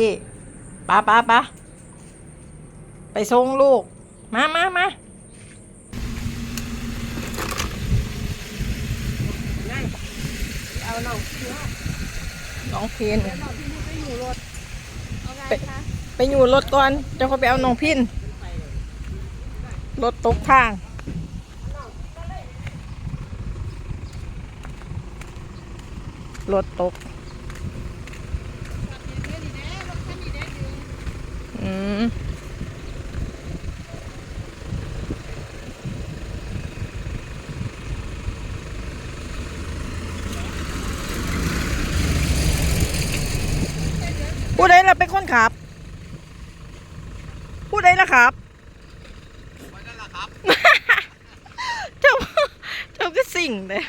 พี่ป้าป้าป้าไปส่งลูก มามามาเอาน้องพี่ว่าน้องพินแล้วน้องพี่ไปอยู่รถเอาไงคะไปอยู่รถก่อนเจะเขาไปเอาน้องพินรถตกทางรถตก มผู้ใดล่ะเป็นคนขับผู้ใดล่ะครับ เจ้าเจ้าก็สิ่งเลย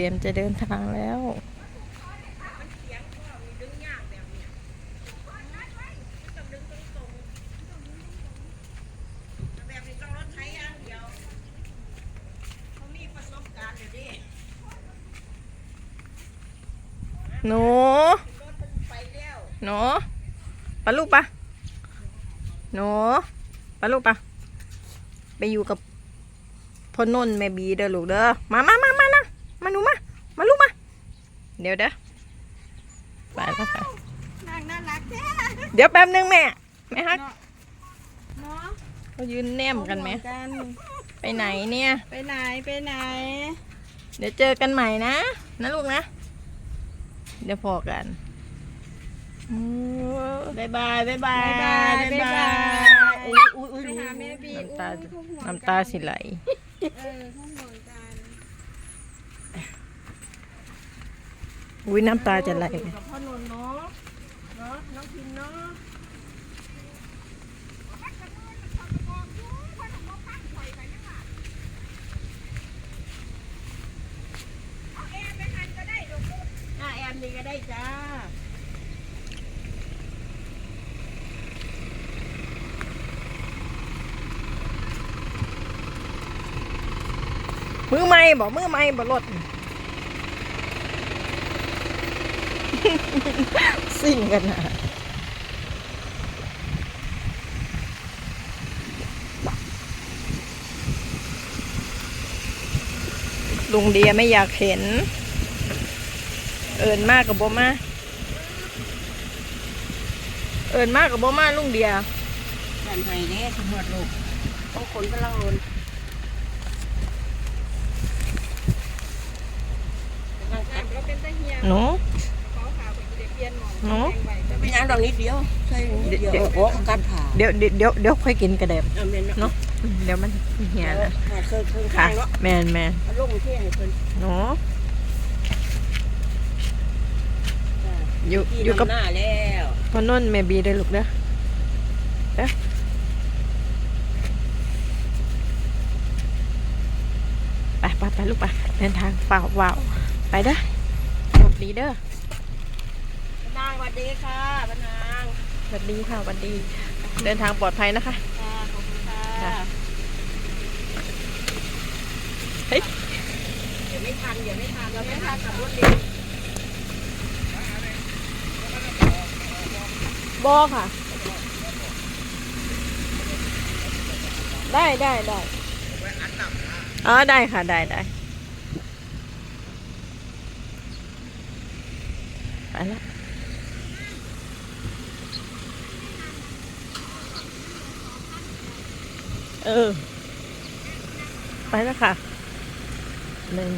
ตรียมจะเดินทางแล้วแบบนี้ต้องรถใช้อย่างเดียวเขามีประสบการณ์อยู่ดิหนูไปแล้วหนูปะลูกปะหนูปะลูกปะไปอยู่กับพ่อนนท์แม่บีเด้อลูกเด้อมามามามานะ มาหนูมา มาลูกมา เดี๋ยวเด้อไปแล้วค่ะนางน่ารักแท้เดี๋ยวแป๊บนึงแม่แม่ฮักเนาะเขายืนแนมกันไหม กันไปไหนเนี่ย ไปไหนไปไหน เดี๋ยวเจอกันใหม่นะนะลูกนะ เดี๋ยวพอกันอืมบ๊ายบายบ๊ายบายบ๊ายบายบ๊ายบายอุ๊ยอุ๊ยอุ๊ยไปหาแม่บีน้ำตาอุ๊ยเขาห่วงน้ำตาสิไหล เออเขาห่วงกัน อุ้ยน้ำตาจะไหลอยู่กับพ่อนนท์เนาะเนาะน้องพินเนาะหน้าแอนนี่ก็ได้จ้ามือไม่บอกมือไม่บอกรถ สิ่งกันนะลุงเดียไม่อยากเห็น เอินมากกับโบมาเอินมากกับโบมาลุงเดียกันไห้เด้สำรวจลูกต้องคนกำลังลนเราเป็นตะ เฮียหนูขอข่าวเป็นเด็กเรียนหมอหนูเป็นยังดอกนิดเดียวใช่นิดเดียวเดี๋ยวโอ้การผ่าเดี๋ยวเดี๋ยวเดี๋ยวเดี๋ยวค่อยกินกระเด็บเอาเมนเนาะเดี๋ยวมันเหียนะผ่าเครื่องเครื่องค่ะข้างเนาะแมนแมนเอาลงที่ให้เพิ่นหนูอยู่อยู่กับหน้าแล้วพ่อนนท์แม่บีได้อลูกเด้อเด้อไปไปไปลูกไปเดินทางเปล่าเปล่าไปเด้อโชคดีเด้อนางส วัสดีค่ะพนางสวัสดีค่ะสวัสดี เดินทางปลอดภัยนะคะ ค่ะขอบคุณค่ะค่ะ เฮ้ยเดี๋ยวไม่ทันเดี๋ยวไม่ทันเราไม่ทันกับรถเร็วบอค่ะ ได้ได้ได้อ๋อได้ค่ะได้ได้ไปแล้ว เออ ไปแล้วค่ะหนึ่ง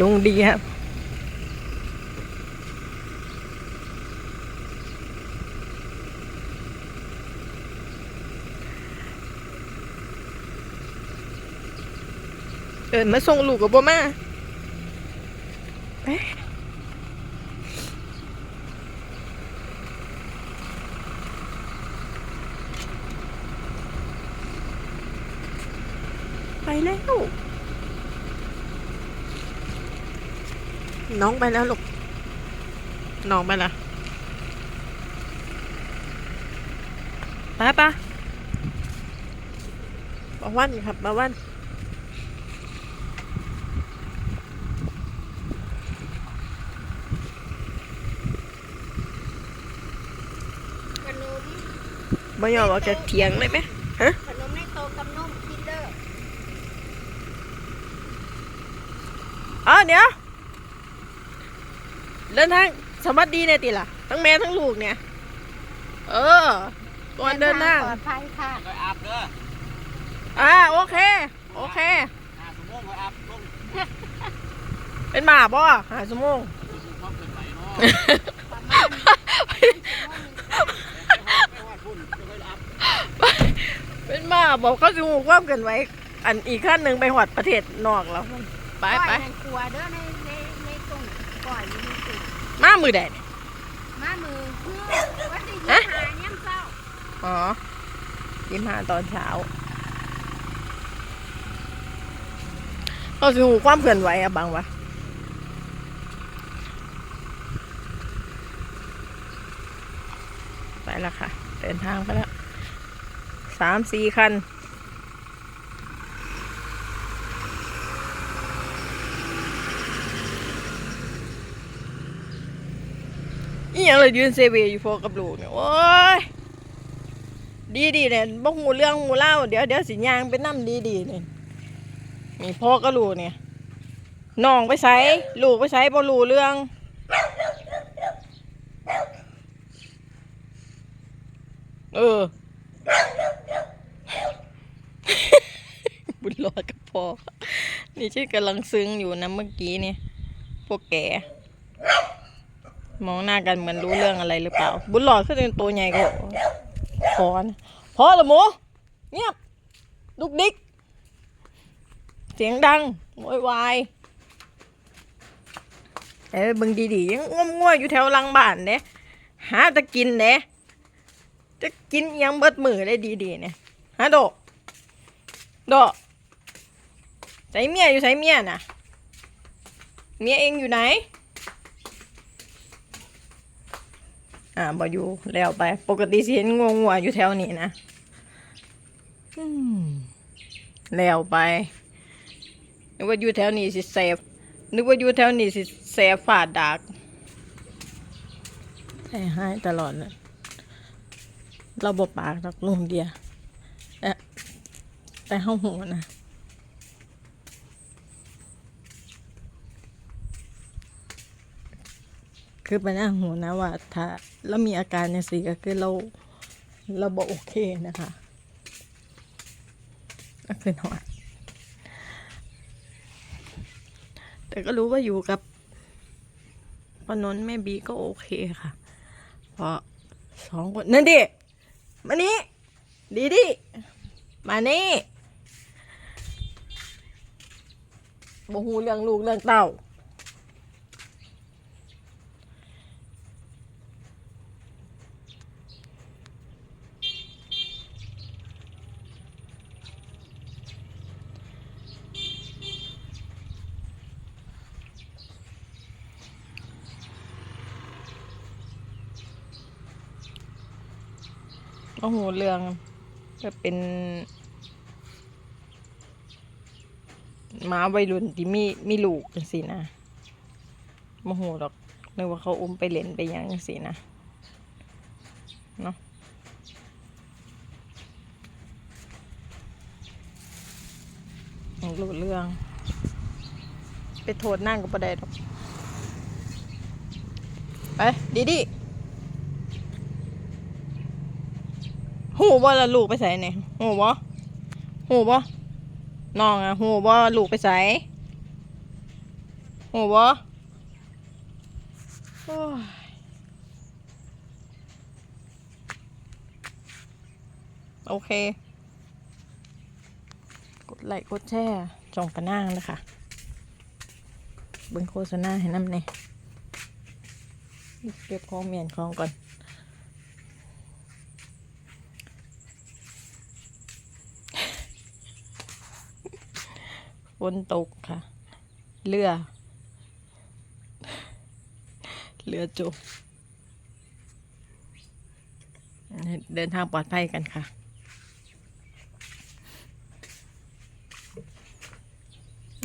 ลุงดีครับเอินมาส่งลูกกับบ่มา ไปแล้ว น้องไปแล้วลูก น้องไปละไปปะมาวันครับมาวัน ขนม บ่ยอมออกจากเถียงเลยไหมฮะขนมในโตะกับนมกินเด้ออ๋อเดี๋ยวเดินทางสวัสดีเนี่ยติล่ะ ทั้งแม่ทั้งลูกเนี่ย เออก่อนเดินทางปลอดภัยค่ะไปอาบเด้ออ่าโอเค โอเคหาสมองไปอาบลงเป็นหมาบ่หาสมงดูความเกินไปเนาะประมาณ ไม่ว่าคุณจะไปอาบ เป็นหมาบอกเขาจะหูความเกินไว้ อันอีกขั้นหนึ่งไปหวัดประเทศนอกแล้วไปไปก้อยในครัวเด้อในในในตุ่มก่อยอยู่ในตุ่มมามือแดดมามือเพื่อวันที่ฮะยี่หาเนี่ยเศร้าอ๋อยิ้มหาตอนเช้าเขาจะหูความเกินไว้อะบางวะไปแล้วค่ะ เดินทางไปแล้ว สามสี่คันอีหยังเลยยืนเซเวอยู่พอกับลูกเนี่ยโอ้ย ดีดีเนี่ยบ่หูเรื่องหูเล่าเดี๋ยวเดี๋ยวสิยางไปนั่ดีดีเนี่ยมีพ่อก็ลูกเนี่ยน้องไปใช้ลูกไปใช้บ่รู้เรื่องเออ บุญรอดกับพ่อ นี่ชื่อกำลังซึ้งอยู่นะเมื่อกี้เนี่ย พวกแก มองหน้ากันเหมือนรู้เรื่องอะไรหรือเปล่า บุญหลอดก็เป็นตัวใหญ่กว่าพอนะพอละหมูเงียบดุกดิก เสียงดังโวยวายเอ้บึงดีๆยังง่วงง่วอยู่แถวลังบ้านเด้หาจะกินเด้จะกินยังเบิดมือได้ดีๆเนี่ยฮะโด โดใส่เมียอยู่ใส่เมียน่ะเมียเองอยู่ไหน อ่าบอยู่แล้วไป ปกติสิเห็นงวงัวอยู่แถวนี้นะอืมแล้วไป นึกว่าอยู่แถวนี้สิเซฟนึกว่าอยู่แถวนี้สิเซฟฝาดดักให้หายตลอดเลยเราบปากดอกลุงเดียเอะ แต่ห้องหัวนะคือปัญหาหูนะว่าถ้าเรามีอาการเนี่ยสิก็คือเราเราบอกโอเคนะคะก็คือหอดแต่ก็รู้ว่าอยู่กับปนนท์แม่บีก็โอเคค่ะ เพราะสองคนนั่นดิมานี่ดีดิมานี่ บ่หูเรื่องลูกเรื่องเต้าโอ้โหเรื่องก็เป็นห ม้าวัยรุ่นที่มีมีลูกจังสินะโมโหดอกนึกว่าเขาอุ้มไปเล่นไปยังจังสินะเนาะรู้เรื่อง ไปโทษนั่งก็ประเด็ดอกไปดีดีหูบ่ละลูกไปใส่เนี่ยหูบ่หูบ่ น้องอะหูบ่ลูกไปใส่หูบ่โอ้ยโอเค กดไลค์กดแชร์จองกระนั่งนะคะเบิ่งโฆษณาให้น้ำเนี่ยเก็บของเมียนของก่อน นตกค่ะ เรือ เรือจมเดินทางปลอดภัยกันค่ะ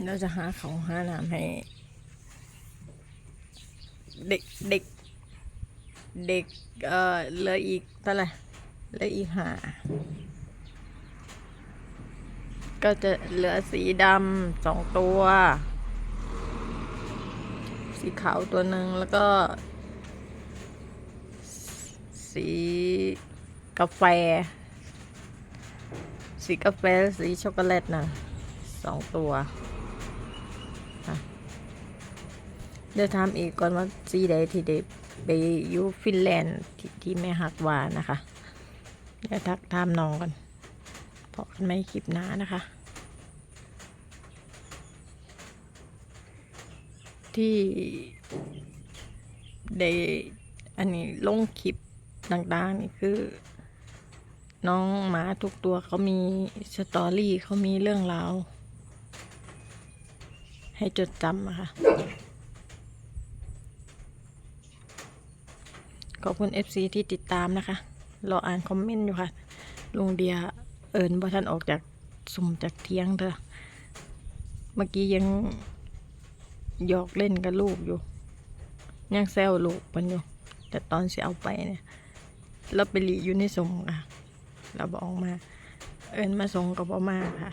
เราจะหาของหาน้ำให้ เด็กเด็ก เด็กเอ่อเหลืออีกเท่าไหร่เหลืออีกหา ก็จะเหลือสีดำสองตัว สีขาวตัวหนึ่งแล้วก็ สีกาแฟ สีกาแฟสีช็อกโกแลตนะสองตัวเดี๋ยวถามอีกก่อนว่าสีใดที่ได้ไปอยู่ฟินแลนด์ที่ที่แม่ฮักวานะคะ เดี๋ยวทักถามน้องก่อน พอกันไม่คลิปหน้านะคะ ที่ได้อันนี้ลงคลิปต่างๆนี่คือ น้องหมาทุกตัวเขามีสตอรี่เขามีเรื่องราวให้จดจำอะคะขอบคุณ FC ที่ติดตามนะคะ รออ่านคอมเมนต์อยู่ค่ะ ลุงเดีย เอิญบ่ท่านออกจากสุ่มจากเที่ยงเถอะเมื่อกี้ยังหยอกเล่นกับลูกอยู่ยังแซวลูกมันอยู่ แต่ตอนเสียเอาไปเนี่ยเราไปหลีอยู่ในสุ่มค่ะ เราบอกมา เอิญมาส่งกับพ่อมาค่ะ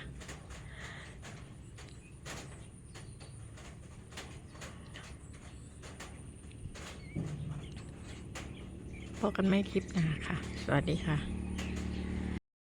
พบกันไม่คลิปหน้าค่ะ สวัสดีค่ะ